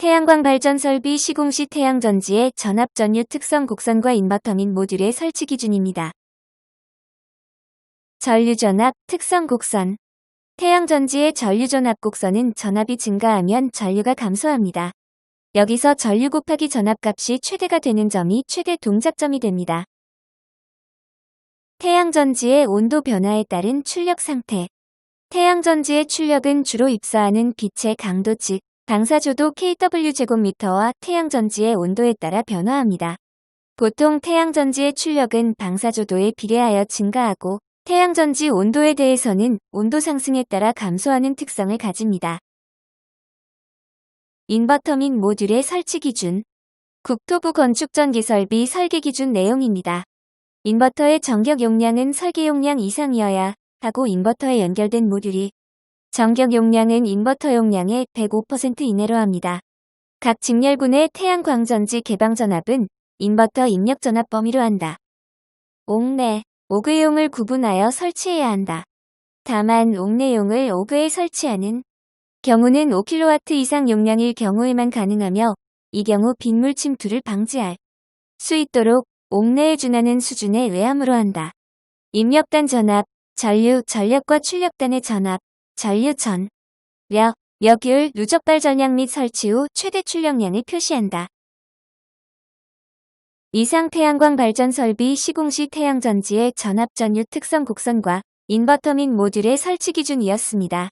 태양광 발전 설비 시공 시 태양전지의 전압 전류 특성 곡선과 인버터 및 모듈의 설치 기준입니다. 전류 전압 특성 곡선 태양전지의 전류 전압 곡선은 전압이 증가하면 전류가 감소합니다. 여기서 전류 곱하기 전압값이 최대가 되는 점이 최대 동작점이 됩니다. 태양전지의 온도 변화에 따른 출력 상태 태양전지의 출력은 주로 입사하는 빛의 강도 즉 방사조도 kW제곱미터와 태양전지의 온도에 따라 변화합니다. 보통 태양전지의 출력은 방사조도에 비례하여 증가하고 태양전지 온도에 대해서는 온도 상승에 따라 감소하는 특성을 가집니다. 인버터 및 모듈의 설치 기준 국토부 건축전기 설비 설계 기준 내용입니다. 인버터의 전격 용량은 설계 용량 이상이어야 하고 인버터에 연결된 모듈이 전격 용량은 인버터 용량의 105% 이내로 합니다. 각 직렬군의 태양광전지 개방 전압은 인버터 입력 전압 범위로 한다. 옥내, 오그용을 구분하여 설치해야 한다. 다만 옥내용을 오그에 설치하는 경우는 5kW 이상 용량일 경우에만 가능하며 이 경우 빗물 침투를 방지할 수 있도록 옥내에 준하는 수준의 외함으로 한다. 입력단 전압, 전류, 전력과 출력단의 전압, 전류 전, 력, 역율, 누적발 전량 및 설치 후 최대 출력량을 표시한다. 이상 태양광 발전 설비 시공 시 태양전지의 전압 전류 특성 곡선과 인버터 및 모듈의 설치 기준이었습니다.